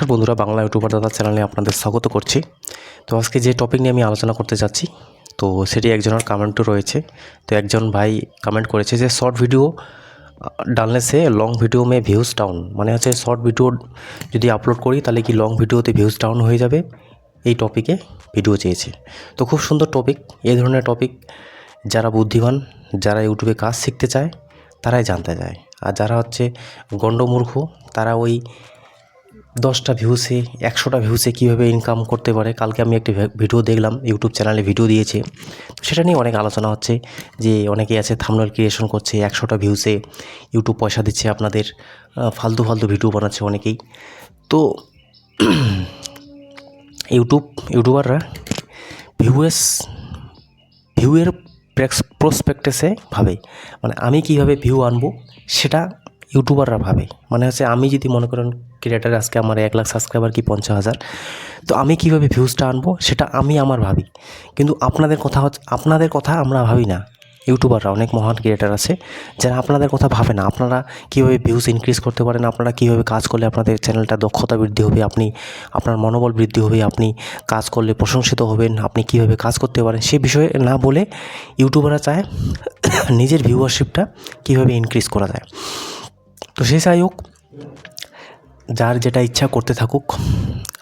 নমস্কার বন্ধুরা, বাংলা ইউটিউবার দাদা চ্যানেলে আপনাদের স্বাগত করছি। তো আজকে যে টপিক নিয়ে আমি আলোচনা করতে যাচ্ছি, তো সেটি একজনের কমেন্টও রয়েছে। তো একজন ভাই কমেন্ট করেছে যে শর্ট ভিডিও ডালনে সে লং ভিডিও মে ভিউজ ডাউন মানে হচ্ছে শর্ট ভিডিও যদি আপলোড করি, তাহলে কি লং ভিডিওতে ভিউজ ডাউন হয়ে যাবে? এই টপিকে ভিডিও চেয়েছে। তো খুব সুন্দর টপিক এই ধরনের টপিক যারা বুদ্ধিমান, যারা ইউটিউবে কাজ শিখতে চায়, তারাই জানতে চায়। আর যারা হচ্ছে গণ্ডমূর্খ, তারা ওই দশটা ভিউসে একশোটা ভিউসে কীভাবে ইনকাম করতে পারে? কালকে আমি একটি ভিডিও দেখলাম ইউটিউব চ্যানেলে ভিডিও দিয়েছে। সেটা নিয়ে অনেক আলোচনা হচ্ছে, যে অনেকেই আছে থামনেল ক্রিয়েশন করছে, একশোটা ভিউসে ইউটিউব পয়সা দিচ্ছে আপনাদের ফালতু ফালতু ভিডিও বানাচ্ছে অনেকেই। তো ইউটিউব ইউটিউবাররা ভিউএস ভিউয়ের প্রসপেক্টেসে ভাবে মানে আমি কীভাবে ভিউ আনব, সেটা ইউটিউবাররা ভাবে। মানে হচ্ছে আমি যদি মনে করেন ক্রিয়েটার আজকে আমার এক লাখ সাবস্ক্রাইবার কি পঞ্চাশ হাজার? তো আমি কীভাবে ভিউজটা আনব সেটা আমি আমার ভাবি। কিন্তু আপনাদের কথা হচ্ছে, আপনাদের কথা আমরা ভাবি না। ইউটিউবাররা অনেক মহান ক্রিয়েটার আছে, যারা আপনাদের কথা ভাবে না। আপনারা কীভাবে ভিউজ ইনক্রিজ করতে পারেন? আপনারা কীভাবে কাজ করলে আপনাদের চ্যানেলটা দক্ষতা বৃদ্ধি হবে? আপনি, আপনার মনোবল বৃদ্ধি হবে? আপনি কাজ করলে প্রশংসিত হবেন? আপনি কীভাবে কাজ করতে পারেন? সে বিষয়ে না বলে ইউটিউবাররা চায় নিজের ভিউয়ারশিপটা কীভাবে ইনক্রিজ করা যায়। তো সে যাই হোক যার যেটা ইচ্ছা করতে থাকুক,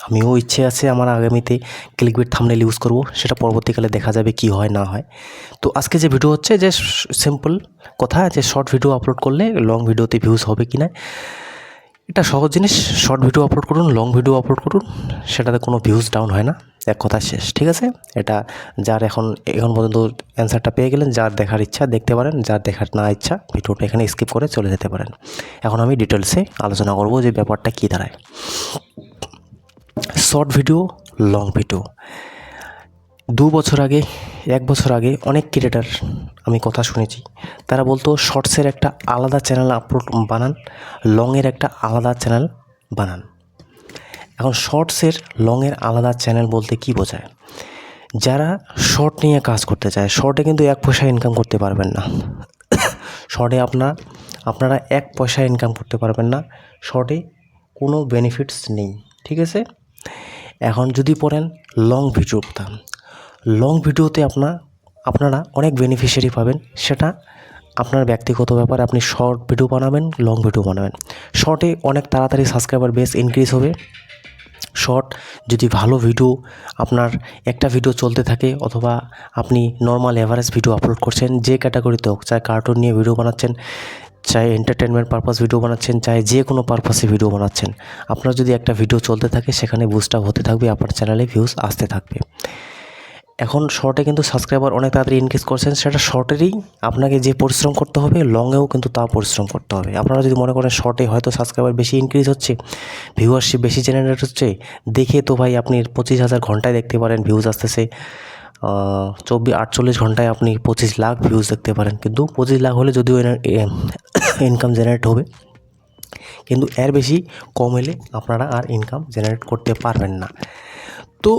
আমিও ইচ্ছে আছে আমার আগামীতে ক্লিকবেট থামনেল ইউজ করব। সেটা পরবর্তীকালে দেখা যাবে কি হয়, না হয়। তো আজকে যে ভিডিও হচ্ছে, যে সিম্পল কথা, যে শর্ট ভিডিও আপলোড করলে লং ভিডিওতে ভিউজ হবে কি না এটা সহজ জিনিস শর্ট ভিডিও আপলোড করুন লং ভিডিও আপলোড করুন, সেটাতে কোনো ভিউজ ডাউন হয় না, এক কথা শেষ, ঠিক আছে? এটা যার এখন এখন পর্যন্ত অ্যান্সারটা পেয়ে গেলেন, যার দেখার ইচ্ছা দেখতে পারেন, যার দেখার না ইচ্ছা ভিডিওটা এখানে স্কিপ করে চলে যেতে পারেন। এখন আমি ডিটেলসে আলোচনা করব যে ব্যাপারটা কী দাঁড়ায়। শর্ট ভিডিও লং ভিডিও দু বছর আগে, এক বছর আগে অনেক ক্রিয়েটার আমি কথা শুনেছি। তারা বলতো শর্টসের একটা আলাদা চ্যানেল আপলোড বানান লংয়ের একটা আলাদা চ্যানেল বানান। এখন শর্টসের লংয়ের আলাদা চ্যানেল বলতে কি বোঝায়? যারা শর্ট নিয়ে কাজ করতে চায় শর্টে কিন্তু এক পয়সা ইনকাম করতে পারবেন না। শর্টে আপনার আপনারা এক পয়সা ইনকাম করতে পারবেন না। শর্টে কোনো বেনিফিটস নেই, ঠিক আছে? এখন যদি পড়েন লং ভিডিও লং ভিডিওতে আপনার, আপনারা অনেক বেনিফিশিয়ারি পাবেন। সেটা আপনার ব্যক্তিগত ব্যাপার আপনি শর্ট ভিডিও বানাবেন লং ভিডিও বানাবেন। শর্টে অনেক তাড়াতাড়ি সাবস্ক্রাইবার বেস ইনক্রিজ হবে। শর্ট যদি ভালো ভিডিও আপনার একটা ভিডিও চলতে থাকে অথবা আপনি নর্মাল এভারেজ ভিডিও আপলোড করছেন, যে ক্যাটাগরিতে হোক, চাই কার্টুন নিয়ে ভিডিও বানাচ্ছেন, চাই এন্টারটেনমেন্ট পারপাস ভিডিও বানাচ্ছেন, চাই যে কোনো পারপাসে ভিডিও বানাচ্ছেন, আপনার যদি একটা ভিডিও চলতে থাকে, সেখানে বুস্ট আপ হতে থাকবে আপনার চ্যানেলে ভিউজ আসতে থাকবে। এখন শর্টে কিন্তু সাবস্ক্রাইবার অনেক তাড়াতাড়ি ইনক্রিজ করছেন, সেটা শর্টেরই আপনাকে যে পরিশ্রম করতে হবে লংয়েও কিন্তু তা পরিশ্রম করতে হবে। আপনারা যদি মনে করেন শর্টে হয়তো সাবস্ক্রাইবার বেশি ইনক্রিজ হচ্ছে ভিউয়ারশিপ বেশি জেনারেট হচ্ছে, দেখে তো ভাই আপনি পঁচিশ হাজার ঘন্টায় দেখতে পারেন ভিউজ আসতেছে চব্বিশ, আটচল্লিশ ঘন্টায় আপনি পঁচিশ লাখ ভিউজ দেখতে পারেন। কিন্তু পঁচিশ লাখ হলে যদিও ইনকাম জেনারেট হবে, কিন্তু এর বেশি কম হলে আপনারা আর ইনকাম জেনারেট করতে পারবেন না। তো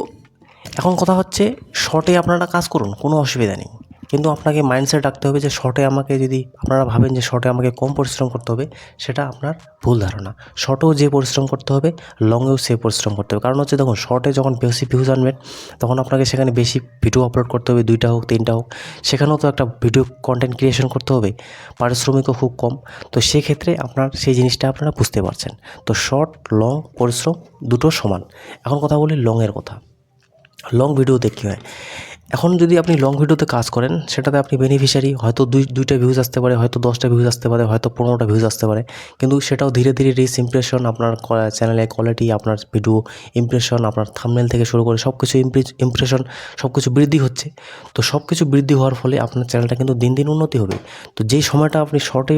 এখন কথা হচ্ছে শর্টে আপনারা কাজ করুন, কোনো অসুবিধা নেই। কিন্তু আপনাকে মাইন্ডসেট রাখতে হবে যে শর্টে আমাকে যদি, আপনারা ভাবেন যে শর্টে আমাকে কম পরিশ্রম করতে হবে, সেটা আপনার ভুল ধারণা। শর্টেও যে পরিশ্রম করতে হবে লংয়েও সে পরিশ্রম করতে হবে। কারণ হচ্ছে দেখুন শর্টে যখন বেশি ভিউজ আনবেন, তখন আপনাকে সেখানে বেশি ভিডিও আপলোড করতে হবে, দুইটা হোক, তিনটা হোক। সেখানেও তো একটা ভিডিও কন্টেন্ট ক্রিয়েশন করতে হবে, পারিশ্রমিকও খুব কম। তো সেক্ষেত্রে আপনার সেই জিনিসটা আপনারা বুঝতে পারছেন। তো শর্ট লং পরিশ্রম দুটো সমান। এখন কথা বলি লংয়ের কথা। লং ভিডিওতে কী হয়? এখন যদি আপনি লং ভিডিওতে কাজ করেন, সেটাতে আপনি বেনিফিশিয়ারি হয়তো দুই, দুইটা ভিউজ আসতে পারে, হয়তো দশটা ভিউজ আসতে পারে, হয়তো পনেরোটা ভিউজ আসতে পারে। কিন্তু সেটাও ধীরে ধীরে রিস ইমপ্রেশন আপনার চ্যানেলের কোয়ালিটি আপনার ভিডিও ইমপ্রেশন আপনার থামনেল থেকে শুরু করে সব কিছু ইমপ্রেশন সব কিছু বৃদ্ধি হচ্ছে। তো সব কিছু বৃদ্ধি হওয়ার ফলে আপনার চ্যানেলটা কিন্তু দিন দিন উন্নতি হবে। তো যেই সময়টা আপনি শর্টে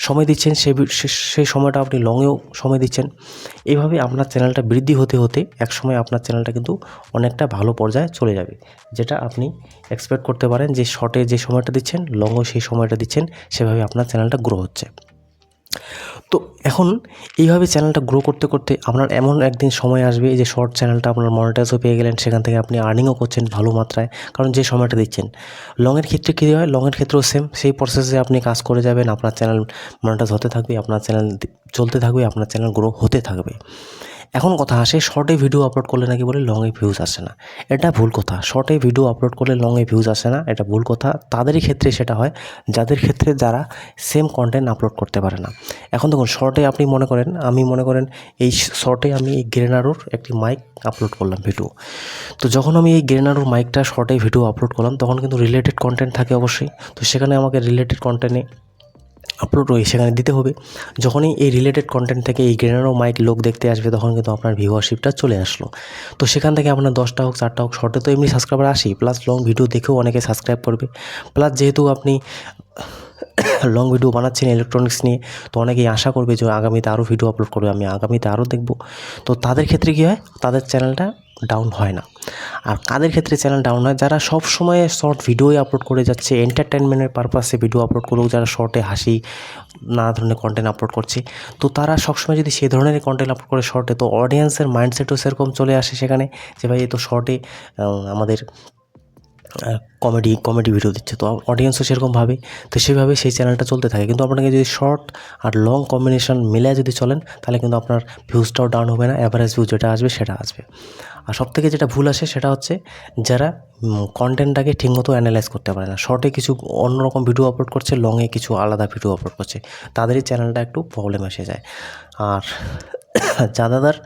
সময় দিচ্ছেন, সে- সেই সময়টা আপনি লংয়েও সময় দিচ্ছেন। এইভাবে আপনার চ্যানেলটা বৃদ্ধি হতে হতে এক সময় আপনার চ্যানেলটা কিন্তু অনেকটা ভালো পর্যায়ে চলে যাবে, যেটা আপনি এক্সপেক্ট করতে পারেন যে শর্টে যে সময়টা দিচ্ছেন লংও সেই সময়টা দিচ্ছেন, সেভাবে আপনার চ্যানেলটা গ্রো হচ্ছে। তো এখন এইভাবে চ্যানেলটা গ্রো করতে করতে আপনার এমন একদিন সময় আসবে যে শর্ট চ্যানেলটা আপনার মনিটাইজও পেয়ে গেলেন, সেখান থেকে আপনি আর্নিংও করছেন ভালো মাত্রায়। কারণ যে সময়টা দিচ্ছেন লংয়ের ক্ষেত্রে কী হয়? লংয়ের ক্ষেত্রেও সেম সেই প্রসেসে আপনি কাজ করে যাবেন, আপনার চ্যানেল মনিটাইজ হতে থাকবে, আপনার চ্যানেল চলতে থাকবে, আপনার চ্যানেল গ্রো হতে থাকবে। এখন কথা আসে শর্টে ভিডিও আপলোড করলে নাকি বলে লংয়ে ভিউজ আসে না। এটা ভুল কথা। শর্টে ভিডিও আপলোড করলে লংয়ে ভিউজ আসে না, এটা ভুল কথা। তাদেরই ক্ষেত্রে সেটা হয়, যাদের ক্ষেত্রে যারা সেম কন্টেন্ট আপলোড করতে পারে না। এখন দেখুন শর্টে আপনি মনে করেন, আমি মনে করেন এই শর্টে আমি এই গ্রেনারোর একটি মাইক আপলোড করলাম ভিডিও তো যখন আমি এই গ্রেনারোর মাইকটা শর্টে ভিডিও আপলোড করলাম, তখন কিন্তু রিলেটেড কন্টেন্ট থাকে অবশ্যই। তো সেখানে আমাকে রিলেটেড কন্টেন্টে আপলোড ওই সেখানে দিতে হবে। যখনই এই রিলেটেড কন্টেন্ট থেকে এই গ্রেনারো মাইক লোক দেখতে আসবে, তখন কিন্তু আপনার ভিউয়ারশিপটা চলে আসলো। তো সেখান থেকে আপনার দশটা হোক, চারটা হোক শর্টে তো এমনি সাবস্ক্রাইবার আসি প্লাস লং ভিডিও দেখেও অনেকে সাবস্ক্রাইব করবে। প্লাস যেহেতু আপনি লং ভিডিও বানাচ্ছেন ইলেকট্রনিক্স নিয়ে, তো অনেকেই আশা করবে যে আগামীতে আরও ভিডিও আপলোড করবে, আমি আগামীতে আরও দেখব। তো তাদের ক্ষেত্রে কী হয়? তাদের চ্যানেলটা ডাউন হয় না। আর কাদের ক্ষেত্রে চ্যানেল ডাউন হয়। যারা সব সময় শর্ট ভিডিওই আপলোড করে যাচ্ছে এন্টারটেনমেন্টের পারপাসে ভিডিও আপলোড করেও যারা শর্টে হাসি, নানা ধরনের কন্টেন্ট আপলোড করছে, তো তারা সবসময় যদি সেই ধরনের কন্টেন্ট আপলোড করে শর্টে তো অডিয়েন্সের মাইন্ডসেটও সেরকম চলে আসে সেখানে যে, ভাই, এ তো শর্টে আমাদের কমেডি কমেডি ভিডিও দিচ্ছে। তো অডিয়েন্সও সেরকম ভাবে, তো সেভাবে সেই চ্যানেলটা চলতে থাকে। কিন্তু আপনাকে যদি শর্ট আর লং কম্বিনেশন মিলে যদি চলেন, তাহলে কিন্তু আপনার ভিউজটাও ডাউন হবে না অ্যাভারেজ ভিউ যেটা আসবে, সেটা আসবে। আর সব থেকে যেটা ভুল আসে সেটা হচ্ছে যারা কন্টেন্টটাকে ঠিকমতো অ্যানালাইজ করতে পারে না। শর্টে কিছু অন্যরকম ভিডিও আপলোড করছে লংয়ে কিছু আলাদা ভিডিও আপলোড করছে। তাদেরই চ্যানেলটা একটু প্রবলেম এসে যায়। আর যাদাদার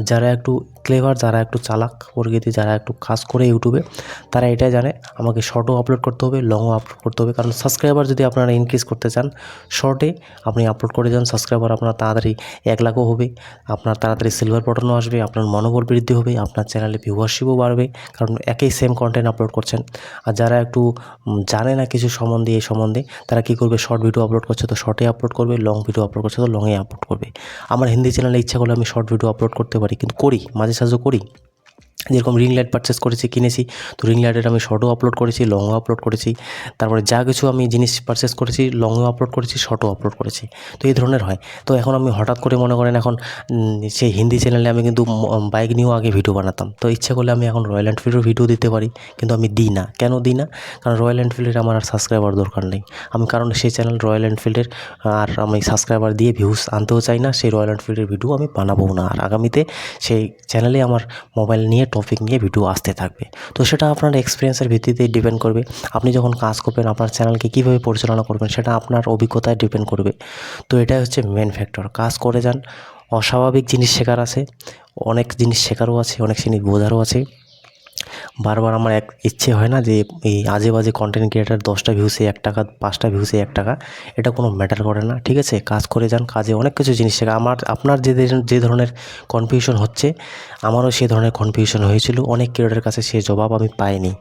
যারা একটু ক্লেভার যারা একটু চালাক প্রকৃতি, যারা একটু কাজ করে ইউটিউবে, তারা এটাই জানে, আমাকে শর্টও আপলোড করতে হবে লংও আপলোড করতে হবে। কারণ সাবস্ক্রাইবার যদি আপনারা ইনক্রিজ করতে চান শর্টে আপনি আপলোড করে যান সাবস্ক্রাইবার আপনার তাড়াতাড়ি এক লাখও হবে, আপনার তাড়াতাড়ি সিলভার বটনও আসবে, আপনার মনোবল বৃদ্ধি হবে, আপনার চ্যানেলে ভিউয়ারশিপও বাড়বে, কারণ একই সেম কন্টেন্ট আপলোড করছেন। আর যারা একটু জানে না কিছু সম্বন্ধে এই সম্বন্ধে, তারা কী করবে? শর্ট ভিডিও আপলোড করছে, তো শর্টে আপলোড করবে লং ভিডিও আপলোড করছে, তো লংয়ে আপলোড করবে। আমার হিন্দি চ্যানেলে ইচ্ছা করলে আমি শর্ট ভিডিও আপলোড করতে পারি, কিন্তু করি, মাঝে সাঝে করি যেরকম রিং লাইট পারচেস করেছি, কিনেছি। তো রিং লাইটের আমি শর্টও আপলোড করেছি লংও আপলোড করেছি। তারপরে যা কিছু আমি জিনিস পারচেস করেছি লংও আপলোড করেছি শর্টও আপলোড করেছি। তো এই ধরনের হয়। তো এখন আমি হঠাৎ করে মনে করেন এখন সেই হিন্দি চ্যানেলে আমি কিন্তু বাইক নিয়েও আগে ভিডিও বানাতাম। তো ইচ্ছে করলে আমি এখন রয়্যাল এনফিল্ডের ভিডিও দিতে পারি, কিন্তু আমি দিই না। কেন দিই না? কারণ রয়্যাল এনফিল্ডের আমার আর সাবস্ক্রাইবার দরকার নেই। আমি কারণ সেই চ্যানেল রয়্যাল এনফিল্ডের আর আমি সাবস্ক্রাইবার দিয়ে ভিউস আনতেও চাই না, সেই রয়্যাল এনফিল্ডের ভিডিও আমি বানাবো না। আর আগামীতে সেই চ্যানেলে আমার মোবাইল নিয়ে টপিক নিয়ে ভিডিও আসতে থাকবে। তো সেটা আপনার এক্সপিরিয়েন্সের ভিত্তিতে ডিপেন্ড করবে। আপনি যখন কাজ করবেন, আপনার চ্যানেলকে কীভাবে পরিচালনা করবেন, সেটা আপনার অভিজ্ঞতায় ডিপেন্ড করবে। তো এটাই হচ্ছে মেন ফ্যাক্টর কাজ করে যান, অস্বাভাবিক জিনিস শেখার আছে, অনেক জিনিস শেখারও আছে, অনেক জিনিস বোঝারও আছে। বারবার আমার এক ইচ্ছে হয় না যে এই আজে বাজে কন্টেন্ট ক্রিয়েটার দশটা ভিউসে এক টাকা, পাঁচটা ভিউসে এক টাকা, এটা কোনো ম্যাটার করে না, ঠিক আছে? কাজ করে যান, কাজে অনেক কিছু জিনিস শেখা। আমার, আপনার যে যে ধরনের কনফিউশন হচ্ছে, আমারও সে ধরনের কনফিউশন হয়েছিল। অনেক ক্রিয়েটারের কাছে সে জবাব আমি পাইনি।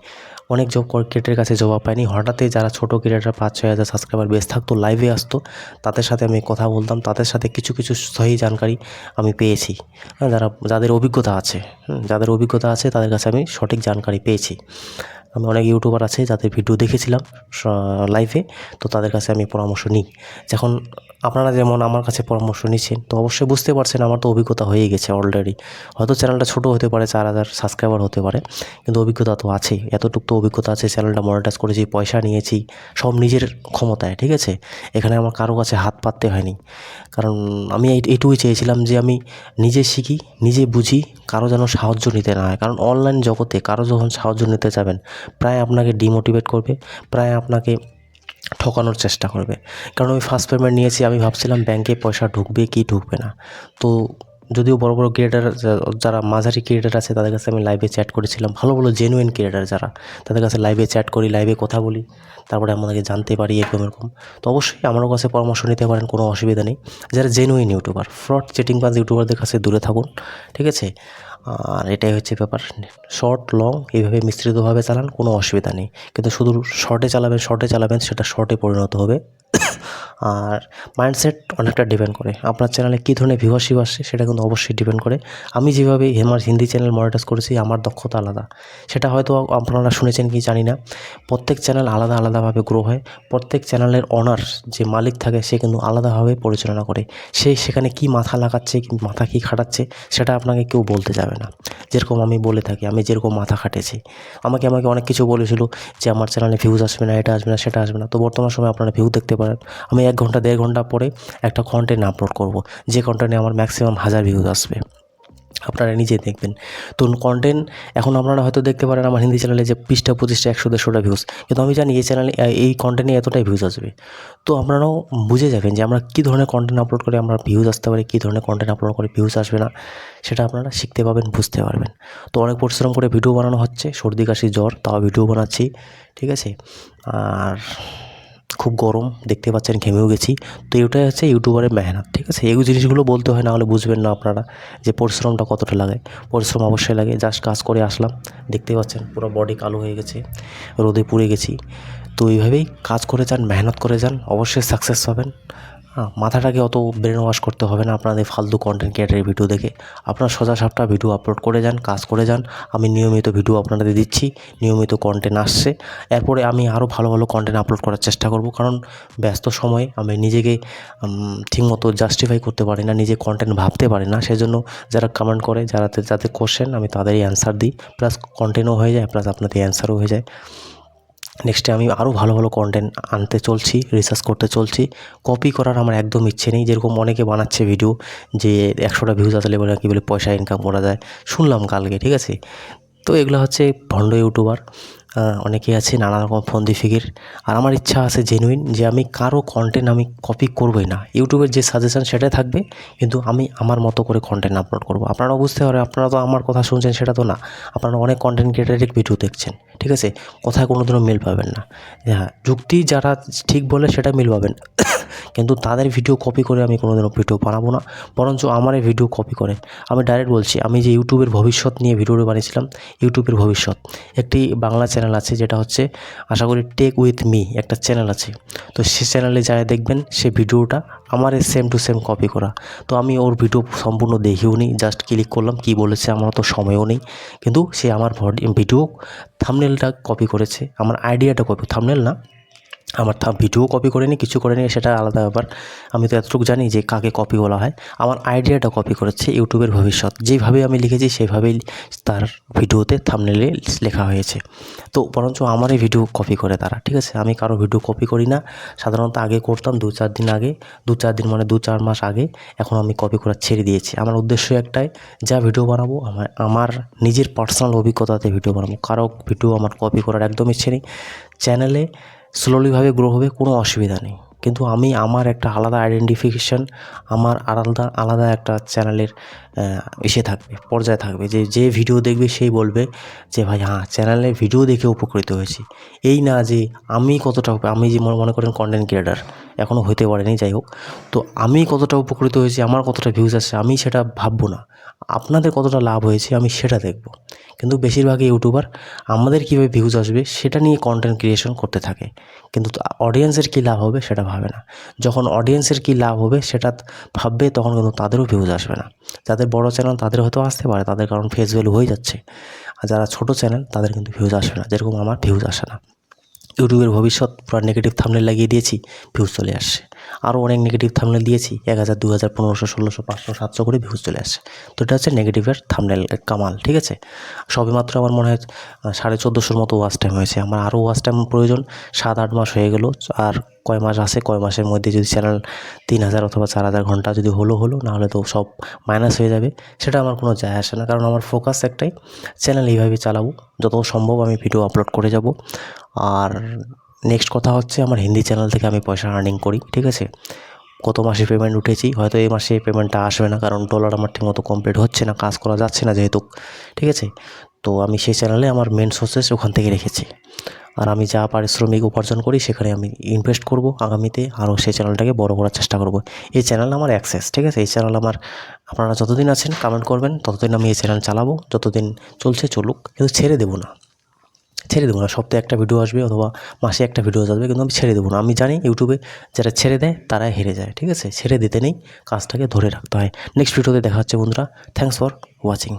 অনেক জব ক্রিয়েটারের কাছে জবাব পাইনি। হঠাৎই যারা ছোটো ক্রিয়েটার পাঁচ, ছয় হাজার সাবস্ক্রাইবার বেশ থাকতো লাইভে আসতো, তাদের সাথে আমি কথা বলতাম, তাদের সাথে কিছু কিছু সহি জানকারি আমি পেয়েছি। হ্যাঁ যারা, যাদের অভিজ্ঞতা আছে যাদের অভিজ্ঞতা আছে, তাদের কাছে আমি সঠিক জানকারি পেয়েছি। আমি অনেক ইউটিউবার আছে, যাদের ভিডিও দেখেছিলাম লাইভে তো তাদের কাছে আমি পরামর্শ নিই। যখন আপনারা যেমন আমার কাছে পরামর্শ নিচ্ছেন, তো অবশ্যই বুঝতে পারছেন আমার তো অভিজ্ঞতা হয়ে গেছে অলরেডি হয়তো চ্যানেলটা ছোটো হতে পারে, চার হাজার সাবস্ক্রাইবার হতে পারে, কিন্তু অভিজ্ঞতা তো আছেই। এতটুকু তো অভিজ্ঞতা আছে চ্যানেলটা মনিটাইজ করেছি, পয়সা নিয়েছি, সব নিজের ক্ষমতায়, ঠিক আছে? এখানে আমার কারও কাছে হাত পাততে হয়নি। কারণ আমি এইটুকুই চেয়েছিলাম যে আমি নিজে শিখি, নিজে বুঝি, কারও যেন সাহায্য নিতে না হয়। কারণ অনলাইন জগতে কারও যখন সাহায্য নিতে যাবেন, প্রায় আপনাকে ডিমোটিভেট করবে, প্রায় আপনাকে ঠকানোর চেষ্টা করবে। কারণ আমি ফার্স্ট পেমেন্ট নিয়েছি, আমি ভাবছিলাম ব্যাংকে পয়সা ঢুকবে কি ঢুকবে না। তো যদিও বড় বড় ক্রিয়েটার যারা মাঝারি ক্রিয়েটার আছে, তাদের কাছে আমি লাইভে চ্যাট করেছিলাম। ভালো ভালো জেনুইন ক্রিয়েটার যারা, তাদের কাছে লাইভে চ্যাট করি লাইভে কথা বলি, তারপরে আমাদেরকে জানতে পারি এরকম এরকম। তো অবশ্যই আমারও কাছে পরামর্শ নিতে পারেন, কোনো অসুবিধা নেই। যারা জেনুইন ইউটিউবার ফ্রড চেটিং বাজ ইউটিউবারদের কাছে দূরে থাকুন, ঠিক আছে? আর এটাই হচ্ছে ব্যাপার। শর্ট লং এইভাবে মিশ্রিতভাবে চালান কোনো অসুবিধা নেই। কিন্তু শুধু শর্টে চালাবেন শর্টে চালাবেন, সেটা শর্টে পরিণত হবে। আর মাইন্ডসেট অনেকটা ডিপেন্ড করে। আপনার চ্যানেলে কী ধরনের ভিউয়ারশিপ আসছে সেটা কিন্তু অবশ্যই ডিপেন্ড করে। আমি যেভাবে আমার হিন্দি চ্যানেল মনিটাইজ করেছি, আমার দক্ষতা আলাদা। সেটা হয়তো আপনারা শুনেছেন কি জানি না। প্রত্যেক চ্যানেল আলাদা আলাদাভাবে গ্রো হয়। প্রত্যেক চ্যানেলের অনার যে মালিক থাকে, সে কিন্তু আলাদাভাবে পরিচালনা করে। সে সেখানে কি মাথা লাগাচ্ছে, কি মাথা কী খাটাচ্ছে, সেটা আপনাকে কেউ বলতে যাবে না। যেরকম আমি বলে থাকি, আমি যেরকম মাথা খাটেছি। আমাকে আমাকে অনেক কিছু বলেছিল যে, আমার চ্যানেলে ভিউজ আসবে না, এটা আসবে না, সেটা আসবে না। তো বর্তমান সময় আপনারা ভিউ দেখতে পারেন। আমি এক ঘণ্টা, দেড় ঘণ্টা পরে একটা কন্টেন্ট আপলোড করব। যে কন্টেন্টে আমার ম্যাক্সিমাম হাজার ভিউজ আসবে। আপনারা নিজে দেখবেন। তো কন্টেন্ট এখন আপনারা হয়তো দেখতে পারেন আমার হিন্দি চ্যানেলে যে বিশটা পঁচিশটা, একশো দেড়শোটা ভিউজ কিন্তু আমি জানি এই চ্যানেলে এই কন্টেন্টে এতটাই ভিউজ আসবে। তো আপনারাও বুঝে যাবেন যে আমরা কী ধরনের কন্টেন্ট আপলোড করে আমরা ভিউজ আসতে পারি, কী ধরনের কন্টেন্ট আপলোড করে ভিউজ আসবে না, সেটা আপনারা শিখতে পাবেন বুঝতে পারবেন। তো অনেক পরিশ্রম করে ভিডিও বানানো হচ্ছে, সর্দি, কাশি, জ্বর, তাও ভিডিও বানাচ্ছি, ঠিক আছে? আর খুব গরম, দেখতে পাচ্ছেন ঘেমেও গেছি। তো এটাই হচ্ছে ইউটিউবারের মেহনত, ঠিক আছে? এই জিনিসগুলো বলতে হয় না হলে বুঝবেন না আপনারা যে পরিশ্রমটা কতটা লাগে। পরিশ্রম অবশ্যই লাগে, জাস্ট কাজ করে আসলাম, দেখতে পাচ্ছেন পুরো বডি কালো হয়ে গেছে, রোদে পুড়ে গেছি। তো এইভাবেই কাজ করে যান, মেহনত করে যান, অবশ্যই সাকসেস হ্যাঁ মাথাটাকে অত ব্রেন ওয়াশ করতে হবে না আপনাদের ফালতু কন্টেন্ট ক্রিয়েটারের ভিডিও দেখে। আপনার সোজা সাপটা ভিডিও আপলোড করে যান, কাজ করে যান। আমি নিয়মিত ভিডিও আপনাদের দিচ্ছি, নিয়মিত কন্টেন্ট আসছে। এরপরে আমি আরও ভালো ভালো কন্টেন্ট আপলোড করার চেষ্টা করব, কারণ ব্যস্ত সময়ে আমি নিজেকে ঠিকমতো জাস্টিফাই করতে পারি না, নিজে কন্টেন্ট ভাবতে পারি না। সেজন্য যারা কমেন্ট করে, যারা যাদের কোশ্চেন আমি তাদেরই অ্যান্সার দিই। প্লাস কন্টেন্টও হয়ে যায় প্লাস আপনাদের অ্যান্সারও হয়ে যায়। নেক্সটে আমি আরও ভালো ভালো কন্টেন্ট আনতে চলছি রিসার্চ করতে চলছি। কপি করার আমার একদম ইচ্ছে নেই। যেরকম অনেকে বানাচ্ছে ভিডিও যে একশোটা ভিউজ আসলে বলে কী বলে পয়সা ইনকাম করা যায়। শুনলাম কালকে, ঠিক আছে? তো এগুলো হচ্ছে ভণ্ড ইউটিউবার অনেকে আছে নানা রকম ফন্দি ফিকির আর আমার ইচ্ছা আছে জেনুইন যে আমি কারও কন্টেন্ট আমি কপি করবোই না। ইউটিউবের যে সাজেশান সেটাই থাকবে, কিন্তু আমি আমার মতো করে কন্টেন্ট আপলোড করব। আপনারা বুঝতে পারে আপনারা তো আমার কথা শুনছেন, সেটা তো না। আপনারা অনেক কন্টেন্ট ক্রিয়েটারের ভিডিও দেখছেন। ঠিক আছে? কোথায় কোনো দিনও মিল পাবেন না। হ্যাঁ যুক্তি যারা ঠিক বলে সেটা মিল পাবেন কিন্তু তাদের ভিডিও কপি করে আমি কোনোদিনও ভিডিও বানাবো না। বরঞ্চ আমার এই ভিডিও কপি করে আমি ডাইরেক্ট বলছি, আমি যে ইউটিউবের ভবিষ্যৎ নিয়ে ভিডিওটা বানিয়েছিলাম ইউটিউবের ভবিষ্যৎ। একটি বাংলা চ্যানেল আছে যেটা হচ্ছে, আশা করি টেক উইথ মি একটা চ্যানেল আছে। তো সে চ্যানেলে যারা দেখবেন, সে ভিডিওটা আমার সেম টু সেম কপি করা। তো আমি ওর ভিডিও সম্পূর্ণ দেখিও নি জাস্ট ক্লিক করলাম, কি বলেছে আমার তো সময়ও নেই। কিন্তু সে আমার ভিডিও থামনেলটা কপি করেছে। আমার আইডিয়াটা কপি থামনেল না। আমার থা ভিডিও কপি করে নি, কিছু করে নি, সেটা আলাদা ব্যাপার। আমি তো এতটুকু জানি যে কাকে কপি বলা হয়। আমার আইডিয়াটা কপি করেছে ইউটিউবের ভবিষ্যৎ। যেভাবে আমি লিখেছি, সেভাবেই তার ভিডিওতে থামনেলে লেখা হয়েছে। তো বরঞ্চ আমারই ভিডিও কপি করে তারা, ঠিক আছে? আমি কারও ভিডিও কপি করি না। সাধারণত আগে করতাম দু চার দিন আগে। দু চার দিন মানে দু চার মাস আগে। এখন আমি কপি করা ছেড়ে দিয়েছি। আমার উদ্দেশ্য একটাই, যা ভিডিও বানাবো, আমার আমার নিজের পার্সোনাল অভিজ্ঞতাতে ভিডিও বানাবো। কারও ভিডিও আমার কপি করার একদম ইচ্ছে নেই। চ্যানেলে স্লোলিভাবে গ্রো হবে, কোনো অসুবিধা নেই। কিন্তু আমি, আমার একটা আলাদা আইডেন্টিফিকেশান আমার আলাদা আলাদা একটা চ্যানেলের এসে থাকবে, পর্যায়ে থাকবে। যে যে ভিডিও দেখবে সেই বলবে যে, ভাই হ্যাঁ চ্যানেলে ভিডিও দেখে উপকৃত হয়েছি। এই না যে, আমি কতটা আমি যে, মনে মনে করেন কন্টেন্ট ক্রিয়েটার এখনও হতে পারেনি, যাই হোক। তো আমি কতটা উপকৃত হয়েছি, আমার কতটা ভিউজ আসছে আমি সেটা ভাববো না। আপনাদের কতটা লাভ হয়েছে, আমি সেটা দেখব। কিন্তু বেশিরভাগই ইউটিউবার আমাদের কীভাবে ভিউজ আসবে, সেটা নিয়ে কন্টেন্ট ক্রিয়েশন করতে থাকে। কিন্তু অডিয়েন্সের কী লাভ হবে, সেটা ভাবে না। যখন অডিয়েন্সের কী লাভ হবে, সেটা ভাববে, তখন কিন্তু তাদেরও ভিউজ আসবে না। যাদের বড় চ্যানেল তাদের হয়তো আসতে পারে, তাদের কারণ ফেস ভ্যালু হয়ে যাচ্ছে। আর যারা ছোট চ্যানেল, তাদের কিন্তু ভিউজ আসে না, যেরকম আমার ভিউজ আসে না। ইউটিউবের ভবিষ্যৎ, পুরো নেগেটিভ থামলে লাগিয়ে দিয়েছি ভিউজ চলে আসছে। আরও অনেক নেগেটিভ থামনেল দিয়েছি। এক হাজার, দু হাজার, পনেরোশো, ষোলোশো, পাঁচশো, সাতশো করে ভিউজ চলে আসছে। তো এটা হচ্ছে নেগেটিভের থামনেল কামাল, ঠিক আছে? সবেমাত্র আমার মনে হয় সাড়ে চোদ্দোশোর মতো ওয়াচ টাইম হয়েছে। আমার আরও ওয়াচ টাইম প্রয়োজন, সাত, আট মাস হয়ে গেলো, আর কয় মাস আসে কয় মাসের মধ্যে যদি চ্যানেল তিন হাজার অথবা চার হাজার ঘণ্টা যদি হলো হলো নাহলে তো সব মাইনাস হয়ে যাবে। সেটা আমার কোনো যায় আসে না, কারণ আমার ফোকাস একটাই চ্যানেল এইভাবে চালাবো, যত সম্ভব আমি ভিডিও আপলোড করে যাব। আর নেক্সট কথা হচ্ছে আমার হিন্দি চ্যানেল থেকে আমি পয়সা আর্নিং করি, ঠিক আছে? গত মাসে পেমেন্ট উঠেছি, হয়তো এই মাসে পেমেন্টটা আসবে না, কারণ ডলার আমার ঠিকমতো কমপ্লিট হচ্ছে না, কাজ করা যাচ্ছে না যেহেতু, ঠিক আছে? তো আমি সেই চ্যানেলে আমার মেন সোর্সেস ওখান থেকে রেখেছি। আর আমি যা পারিশ্রমিক উপার্জন করি, সেখানে আমি ইনভেস্ট করব আগামীতে, আরও সেই চ্যানেলটাকে বড় করার চেষ্টা করব। এই চ্যানেল আমার অ্যাক্সেস ঠিক আছে? এই চ্যানেল আমার, আপনারা যতদিন আছেন কমেন্ট করবেন, ততদিন আমি এই চ্যানেল চালাবো, যতদিন চলছে চলুক, কিন্তু ছেড়ে দেবো না। ছেড়ে দেবো না, সপ্তাহে একটা ভিডিও আসবে অথবা মাসে একটা ভিডিও আসবে, কিন্তু আমি ছেড়ে দেবো না। আমি জানি ইউটিউবে যারা ছেড়ে দেয়, তারাই হেরে যায়, ঠিক আছে? ছেড়ে দিতে নেই, কাজটাকে ধরে রাখতে হয়। নেক্সট ভিডিওতে দেখা হচ্ছে বন্ধুরা। Thanks for watching